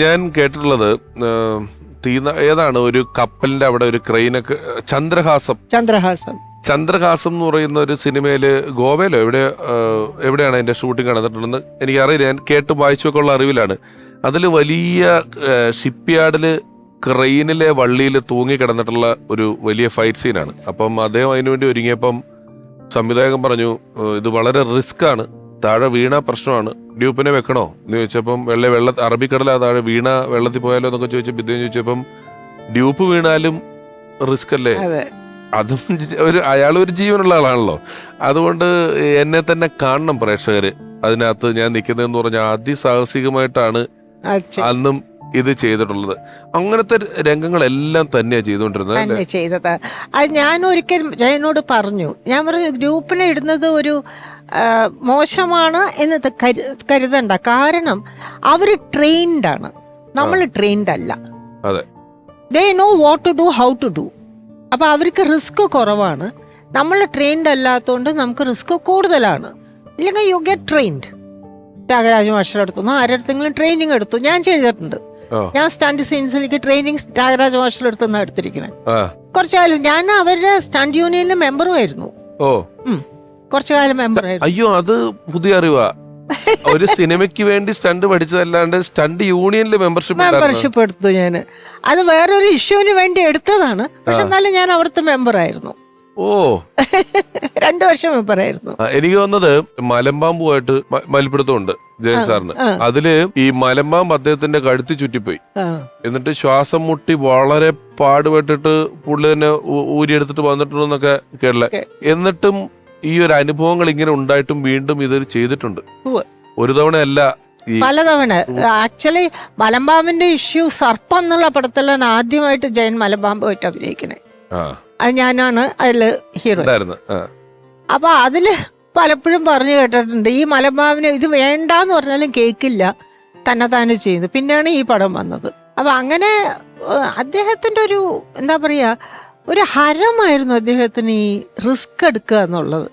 ഞാൻ കേട്ടിട്ടുള്ളത് തീന ഏതാണ് ഒരു കപ്പലിന്റെ അവിടെ ഒരു ക്രെയിനൊക്കെ ചന്ദ്രഹാസം. ചന്ദ്രഹാസം. ചന്ദ്രഹാസം എന്ന് പറയുന്ന ഒരു സിനിമയിൽ ഗോവയിലോ എവിടെ എവിടെയാണ് അതിന്റെ ഷൂട്ടിംഗ് നടന്നിട്ടുണ്ടെന്ന് എനിക്കറിയില്ല. ഞാൻ കേട്ട് വായിച്ചൊക്കെ ഉള്ള അറിവിലാണ്. അതിൽ വലിയ ഷിപ്പ് യാർഡിൽ ക്രെയിനിലെ വള്ളിയിൽ തൂങ്ങി കിടന്നിട്ടുള്ള ഒരു വലിയ ഫൈറ്റ് സീനാണ്. അപ്പം അദ്ദേഹം അതിനുവേണ്ടി ഒരുങ്ങിയപ്പം സംവിധായകൻ പറഞ്ഞു ഇത് വളരെ റിസ്ക് ആണ് താഴെ വീണ പ്രശ്നമാണ്. ഡ്യൂപ്പിനെ വെക്കണോ? എന്ന് ചോദിച്ചപ്പം വെള്ള വെള്ള അറബിക്കടല താഴെ വീണ വെള്ളത്തിൽ പോയാലോ എന്നൊക്കെ ചോദിച്ചപ്പോൾ ഇദ്ദേഹം ചോദിച്ചപ്പം ഡ്യൂപ്പ് വീണാലും റിസ്ക് അല്ലേ? അതും. ഒരു അയാൾ ഒരു ജീവനുള്ള ആളാണല്ലോ. അതുകൊണ്ട് എന്നെ തന്നെ കാണണം പ്രേക്ഷകര്. അതിനകത്ത് ഞാൻ നിൽക്കുന്നതെന്ന് പറഞ്ഞാൽ അതിസാഹസികമായിട്ടാണ് അന്നും ഇത് ചെയ്തിട്ടുള്ളത്. അങ്ങനത്തെ രംഗങ്ങളെല്ലാം തന്നെയാണ് ചെയ്തുകൊണ്ടിരുന്നത് തന്നെ ചെയ്തത്. അത് ഞാൻ ഒരിക്കൽ ജയനോട് പറഞ്ഞു. ഞാൻ പറഞ്ഞു ഗ്രൂപ്പിനെ ഇടുന്നത് ഒരു മോശമാണ് എന്ന് കരു കരുതണ്ട. കാരണം അവർ ട്രെയിൻഡ് ആണ്. നമ്മൾ ട്രെയിൻഡ് അല്ല. അതെ. They know what to do how to do അപ്പോൾ അവർക്ക് റിസ്ക് കുറവാണ്. നമ്മൾ ട്രെയിൻഡ് അല്ലാത്തതുകൊണ്ട് നമുക്ക് റിസ്ക് കൂടുതലാണ്. ഇല്ലെങ്കിൽ you get trained Thyagaraja master എടുത്തു ആരെടുത്തെങ്കിലും ട്രെയിനിങ് എടുത്തു. ഞാൻ ചെയ്തിട്ടുണ്ട്. ഞാൻ സ്റ്റണ്ട് സീൻസിലേക്ക് ട്രെയിനിങ് ത്യാഗരാജ മാഷ്ടർ എടുത്തുനിന്ന് എടുത്തിരിക്കണേ. കുറച്ചു കാലം ഞാൻ അവരുടെ സ്റ്റണ്ട് യൂണിയനിലെ മെമ്പറും ആയിരുന്നു. ഓ. കുറച്ചു കാലം മെമ്പർ ആയിരുന്നു. അയ്യോ അത് പുതിയ അറിവാ. ഒരു സിനിമയ്ക്ക് വേണ്ടി സ്റ്റണ്ട് പഠിച്ചതല്ലാണ്ട് സ്റ്റണ്ട് യൂണിയനിൽ മെമ്പർഷിപ്പ് മെമ്പർഷിപ്പ് എടുത്തു ഞാൻ അത് വേറൊരു ഇഷ്യൂവിന് വേണ്ടി എടുത്തതാണ്. പക്ഷെ എന്നാലും ഞാൻ അവിടുത്തെ മെമ്പർ ആയിരുന്നു. ഓ. രണ്ടു വർഷം പറയായിരുന്നു. എനിക്ക് വന്നത് മലമ്പാമ്പുമായിട്ട് ആയിട്ട് മൽപ്പിടുത്തമുണ്ട് ജയൻ സാറിന്. അതിൽ ഈ മലമ്പാമ്പ് അദ്ദേഹത്തിന്റെ കഴുത്തി ചുറ്റിപ്പോയി. എന്നിട്ട് ശ്വാസം മുട്ടി വളരെ പാടുപെട്ടിട്ട് പുള്ളി തന്നെ ഊരിയെടുത്തിട്ട് വന്നിട്ടുണ്ടെന്നൊക്കെ കേട്ടില്ല. എന്നിട്ടും ഈ ഒരു അനുഭവങ്ങൾ ഇങ്ങനെ ഉണ്ടായിട്ടും വീണ്ടും ഇത് ചെയ്തിട്ടുണ്ട്. ഒരു തവണ അല്ല പലതവണ. ആക്ച്വലി മലമ്പാമ്പിന്റെ ഇഷ്യൂ സർപ്പം എന്നുള്ള പടത്തിലാണ് ആദ്യമായിട്ട് ജയൻ മലമ്പാമ്പ് പോയിട്ട് അഭിനയിക്കണേ. ആ. അത് ഞാനാണ് അതിൽ ഹീറോ. ഉണ്ടായിരുന്നു. ആ. അപ്പൊ അതിൽ പലപ്പോഴും പറഞ്ഞു കേട്ടിട്ടുണ്ട് ഈ മലമ്പാവിന് ഇത് വേണ്ടാന്ന് പറഞ്ഞാലും കേൾക്കില്ല തന്നെത്താനെ ചെയ്യുന്നു പിന്നെയാണ് ഈ പടം വന്നത്. അപ്പൊ അങ്ങനെ ഏഹ്, അദ്ദേഹത്തിന്റെ ഒരു എന്താ പറയാ ഒരു ഹരമായിരുന്നു അദ്ദേഹത്തിന് ഈ റിസ്ക് എടുക്കുക എന്നുള്ളത്.